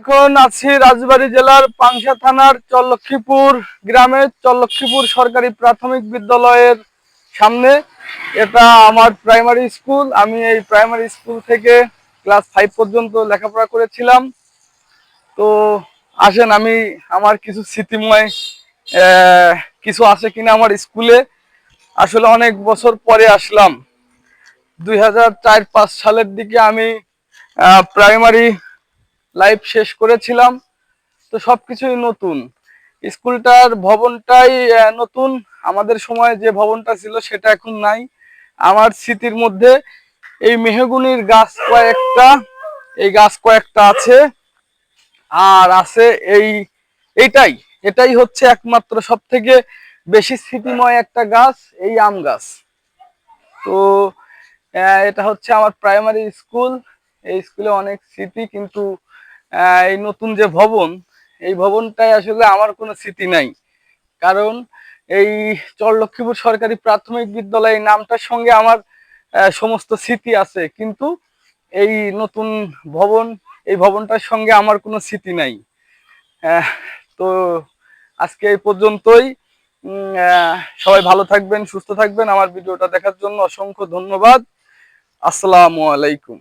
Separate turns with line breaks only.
এখন আছি রাজবাড়ী জেলার পাংশা থানার চল্লক্ষীপুর গ্রামে। চল্লক্ষীপুর সরকারি প্রাথমিক বিদ্যালয়ের সামনে। এটা আমার প্রাইমারি স্কুল আমি এই প্রাইমারি স্কুল থেকে ক্লাস ফাইভ পর্যন্ত লেখাপড়া করেছিলাম। তো আসেন, আমি আমার কিছু স্মৃতিময় কিছু আছে কিনা আমার স্কুলে আসলে অনেক বছর পরে আসলাম। দুই হাজার সালের দিকে আমি প্রাইমারি লাইফ শেষ করেছিলাম। তো সব কিছুই নতুন। স্কুলটার ভবনটাই নতুন। আমাদের সময় যে ভবনটা ছিল সেটা এখন নাই। আমার স্মৃতির মধ্যে এই মেহগুনির গাছ কয়েকটা, এই গাছ কয়েকটা আছে। আর আছে এই এইটাই এটাই হচ্ছে একমাত্র সব থেকে বেশি স্মৃতিময় একটা গাছ, এই আম গাছ। তো এটা হচ্ছে আমার প্রাইমারি স্কুল এই স্কুলে অনেক স্মৃতি, কিন্তু এই নতুন যে ভবন, এই ভবনটাই আসলে আমার কোনো স্মৃতি নাই। কারণ এই চরলক্ষ্মীপুর সরকারি প্রাথমিক বিদ্যালয় নামটার সঙ্গে আমার সমস্ত স্মৃতি আছে। কিন্তু এই নতুন ভবন, এই ভবনটার সঙ্গে আমার কোনো স্মৃতি নাই। তো আজকে এই পর্যন্তই। সবাই ভালো থাকবেন, সুস্থ থাকবেন। আমার ভিডিওটা দেখার জন্য অসংখ্য ধন্যবাদ। আসসালামু আলাইকুম।